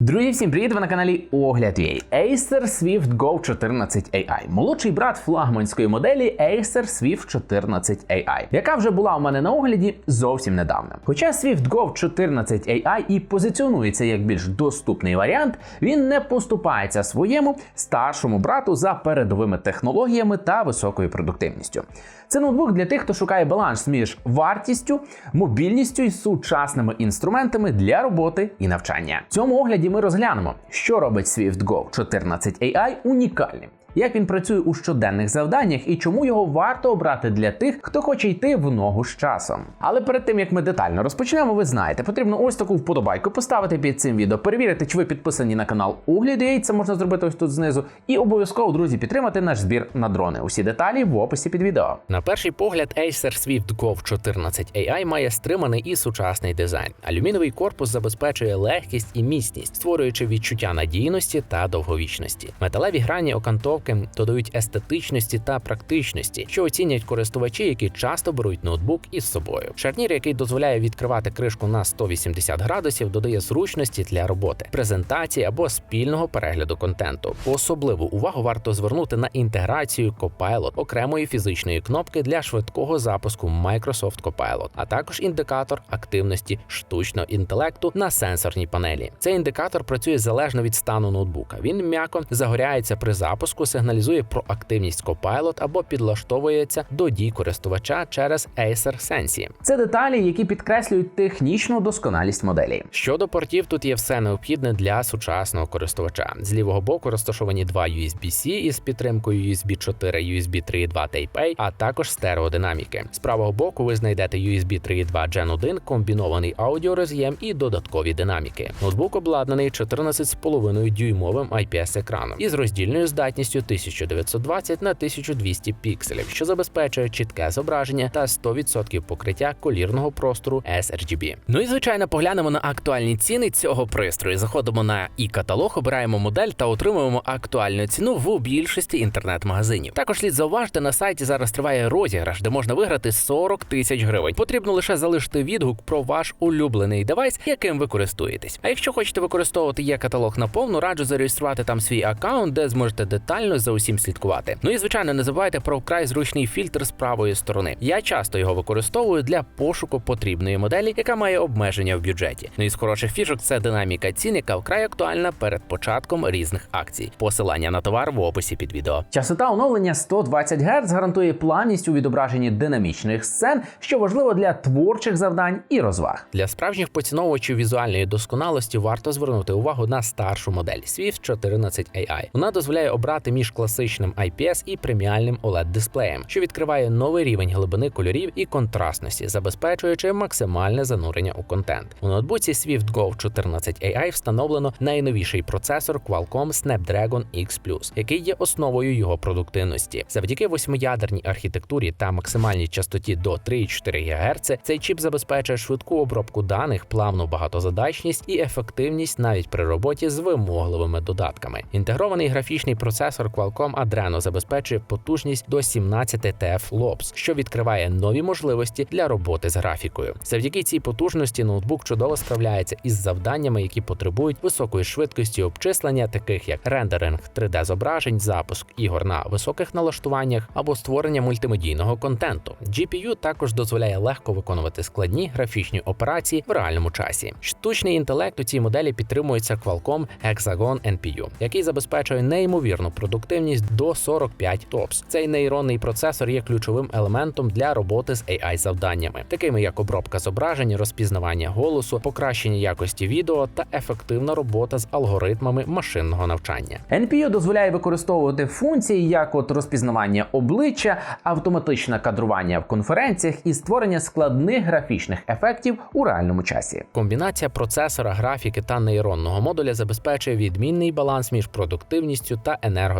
Друзі, всім привіт! Ви на каналі Огляд UA. Acer Swift Go 14 AI. Молодший брат флагманської моделі Acer Swift 14 AI, яка вже була у мене на огляді зовсім недавно. Хоча Swift Go 14 AI і позиціонується як більш доступний варіант, він не поступається своєму старшому брату за передовими технологіями та високою продуктивністю. Це ноутбук для тих, хто шукає баланс між вартістю, мобільністю і сучасними інструментами для роботи і навчання. В цьому огляді ми розглянемо, що робить SwiftGo 14 AI унікальним. Як він працює у щоденних завданнях і чому його варто обрати для тих, хто хоче йти в ногу з часом. Але перед тим як ми детально розпочнемо, ви знаєте, потрібно ось таку вподобайку поставити під цим відео, перевірити, чи ви підписані на канал Угляд.ua, це можна зробити ось тут знизу, і обов'язково, друзі, підтримати наш збір на дрони. Усі деталі в описі під відео. На перший погляд, Acer Swift Go 14 AI має стриманий і сучасний дизайн. Алюміновий корпус забезпечує легкість і міцність, створюючи відчуття надійності та довговічності. Металеві грані окантовки додають естетичності та практичності, що оцінять користувачі, які часто беруть ноутбук із собою. Шарнір, який дозволяє відкривати кришку на 180 градусів, додає зручності для роботи, презентації або спільного перегляду контенту. Особливу увагу варто звернути на інтеграцію Copilot, окремої фізичної кнопки для швидкого запуску Microsoft Copilot, а також індикатор активності штучного інтелекту на сенсорній панелі. Цей індикатор працює залежно від стану ноутбука. Він м'яко загоряється при запуску, сигналізує про активність Copilot або підлаштовується до дій користувача через Acer Sensi. Це деталі, які підкреслюють технічну досконалість моделі. Щодо портів, тут є все необхідне для сучасного користувача. З лівого боку розташовані два USB-C із підтримкою USB 4, USB 3.2 Type-A, а також стереодинаміки. З правого боку ви знайдете USB 3.2 Gen 1, комбінований аудіороз'єм і додаткові динаміки. Ноутбук обладнаний 14,5 дюймовим IPS екраном із роздільною здатністю 1920 на 1200 пікселів, що забезпечує чітке зображення та 100% покриття колірного простору sRGB. Ну і звичайно, поглянемо на актуальні ціни цього пристрою. Заходимо на і-каталог, обираємо модель та отримуємо актуальну ціну в більшості інтернет-магазинів. Також слід зауважити, на сайті зараз триває розіграш, де можна виграти 40 тисяч гривень. Потрібно лише залишити відгук про ваш улюблений девайс, яким ви користуєтесь. А якщо хочете використовувати є каталог наповну, раджу зареєструвати там свій аккаунт, де зможете детально за усім слідкувати. Ну і звичайно, не забувайте про вкрай зручний фільтр з правої сторони. Я часто його використовую для пошуку потрібної моделі, яка має обмеження в бюджеті. Ну і з хороших фішок це динаміка цін, яка вкрай актуальна перед початком різних акцій. Посилання на товар в описі під відео. Частота оновлення 120 Гц гарантує плавність у відображенні динамічних сцен, що важливо для творчих завдань і розваг. Для справжніх поціновувачів візуальної досконалості варто звернути увагу на старшу модель Swift 14 AI. Вона дозволяє обрати між класичним IPS і преміальним oled дисплеєм, що відкриває новий рівень глибини кольорів і контрастності, забезпечуючи максимальне занурення у контент. У ноутбуці Swift Go 14 AI встановлено найновіший процесор Qualcomm Snapdragon X який є основою його продуктивності. Завдяки восьмиядерній архітектурі та максимальній частоті до 3,4 ГГц цей чіп забезпечує швидку обробку даних, плавну багатозадачність і ефективність навіть при роботі з вимогливими додатками. Інтегрований графічний процесор Qualcomm Adreno забезпечує потужність до 17 TF LOPS, що відкриває нові можливості для роботи з графікою. Завдяки цій потужності ноутбук чудово справляється із завданнями, які потребують високої швидкості обчислення, таких як рендеринг 3D зображень, запуск ігор на високих налаштуваннях або створення мультимедійного контенту. GPU також дозволяє легко виконувати складні графічні операції в реальному часі. Штучний інтелект у цій моделі підтримується Qualcomm Hexagon NPU, який забезпечує неймовірну продуктивність до 45 TOPS. Цей нейронний процесор є ключовим елементом для роботи з AI завданнями, такими як обробка зображень, розпізнавання голосу, покращення якості відео та ефективна робота з алгоритмами машинного навчання. NPU дозволяє використовувати функції, як от розпізнавання обличчя, автоматичне кадрування в конференціях і створення складних графічних ефектів у реальному часі. Комбінація процесора, графіки та нейронного модуля забезпечує відмінний баланс між продуктивністю та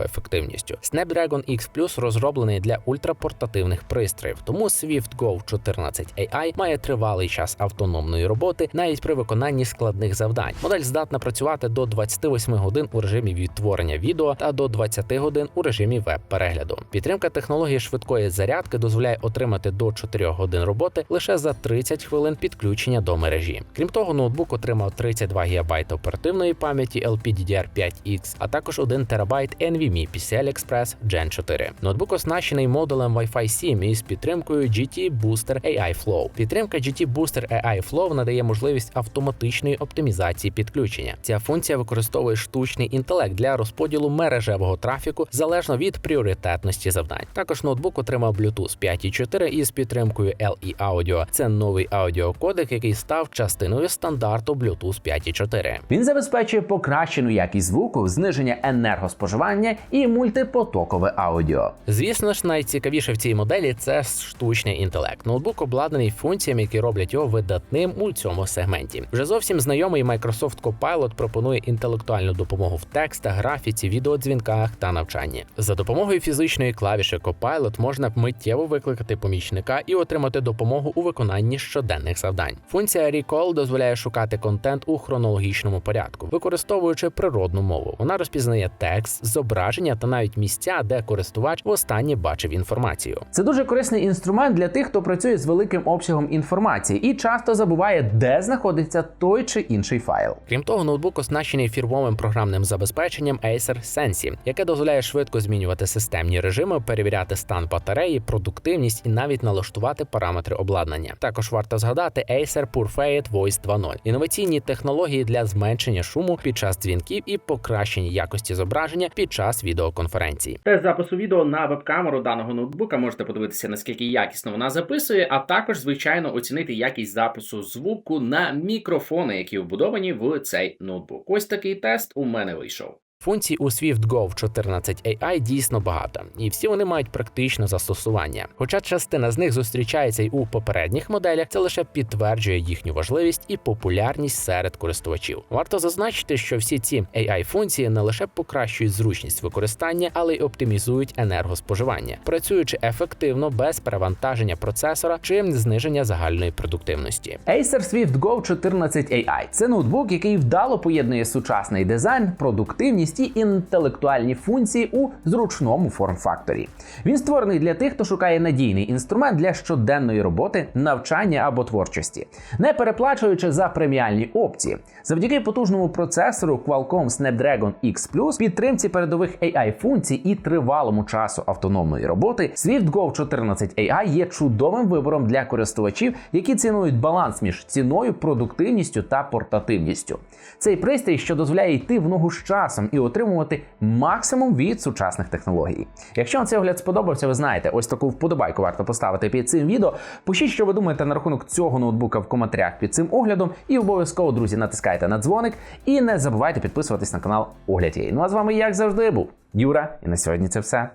ефективністю. Snapdragon X Plus розроблений для ультрапортативних пристроїв, тому Swift Go 14 AI має тривалий час автономної роботи навіть при виконанні складних завдань. Модель здатна працювати до 28 годин у режимі відтворення відео та до 20 годин у режимі веб-перегляду. Підтримка технології швидкої зарядки дозволяє отримати до 4 годин роботи лише за 30 хвилин підключення до мережі. Крім того, ноутбук отримав 32 ГБ оперативної пам'яті LPDDR5X, а також 1 ТБ NVMe PCI Express Gen 4. Ноутбук оснащений модулем Wi-Fi 7 із підтримкою GT Booster AI Flow. Підтримка GT Booster AI Flow надає можливість автоматичної оптимізації підключення. Ця функція використовує штучний інтелект для розподілу мережевого трафіку залежно від пріоритетності завдань. Також ноутбук отримав Bluetooth 5.4 із підтримкою LE Audio. Це новий аудіокодек, який став частиною стандарту Bluetooth 5.4. Він забезпечує покращену якість звуку, зниження енергоспоживання і мультипотокове аудіо. Звісно ж, найцікавіше в цій моделі це штучний інтелект. Ноутбук обладнаний функціями, які роблять його видатним у цьому сегменті. Вже зовсім знайомий Microsoft Copilot пропонує інтелектуальну допомогу в текстах, графіці, відеодзвінках та навчанні. За допомогою фізичної клавіші Copilot можна миттєво викликати помічника і отримати допомогу у виконанні щоденних завдань. Функція Recall дозволяє шукати контент у хронологічному порядку, використовуючи природну мову. Вона розпізнає текст, зображення та навіть місця, де користувач востаннє бачив інформацію. Це дуже корисний інструмент для тих, хто працює з великим обсягом інформації і часто забуває, де знаходиться той чи інший файл. Крім того, ноутбук оснащений фірмовим програмним забезпеченням Acer Sensi, яке дозволяє швидко змінювати системні режими, перевіряти стан батареї, продуктивність і навіть налаштувати параметри обладнання. Також варто згадати Acer Purfade Voice 2.0 – інноваційні технології для зменшення шуму під час дзвінків і покращення якості зображення під час відеоконференцій. Тест запису відео на веб-камеру даного ноутбука можете подивитися, наскільки якісно вона записує, а також, звичайно, оцінити якість запису звуку на мікрофони, які вбудовані в цей ноутбук. Ось такий тест у мене вийшов. Функцій у SwiftGo 14 AI дійсно багато, і всі вони мають практичне застосування. Хоча частина з них зустрічається й у попередніх моделях, це лише підтверджує їхню важливість і популярність серед користувачів. Варто зазначити, що всі ці AI функції не лише покращують зручність використання, але й оптимізують енергоспоживання, працюючи ефективно без перевантаження процесора чи зниження загальної продуктивності. Acer Swift Go 14 AI – це ноутбук, який вдало поєднує сучасний дизайн, продуктивність і інтелектуальні функції у зручному форм-факторі. Він створений для тих, хто шукає надійний інструмент для щоденної роботи, навчання або творчості, не переплачуючи за преміальні опції. Завдяки потужному процесору Qualcomm Snapdragon X підтримці передових AI функцій і тривалому часу автономної роботи, Swift Go 14 AI є чудовим вибором для користувачів, які цінують баланс між ціною, продуктивністю та портативністю. Цей пристрій, що дозволяє йти в ногу з часом і отримувати максимум від сучасних технологій. Якщо вам цей огляд сподобався, ви знаєте, ось таку вподобайку варто поставити під цим відео. Пишіть, що ви думаєте на рахунок цього ноутбука в коментарях під цим оглядом. І обов'язково, друзі, натискайте на дзвоник і не забувайте підписуватись на канал Огляд.ua. Ну а з вами, як завжди, був Юра, і на сьогодні це все.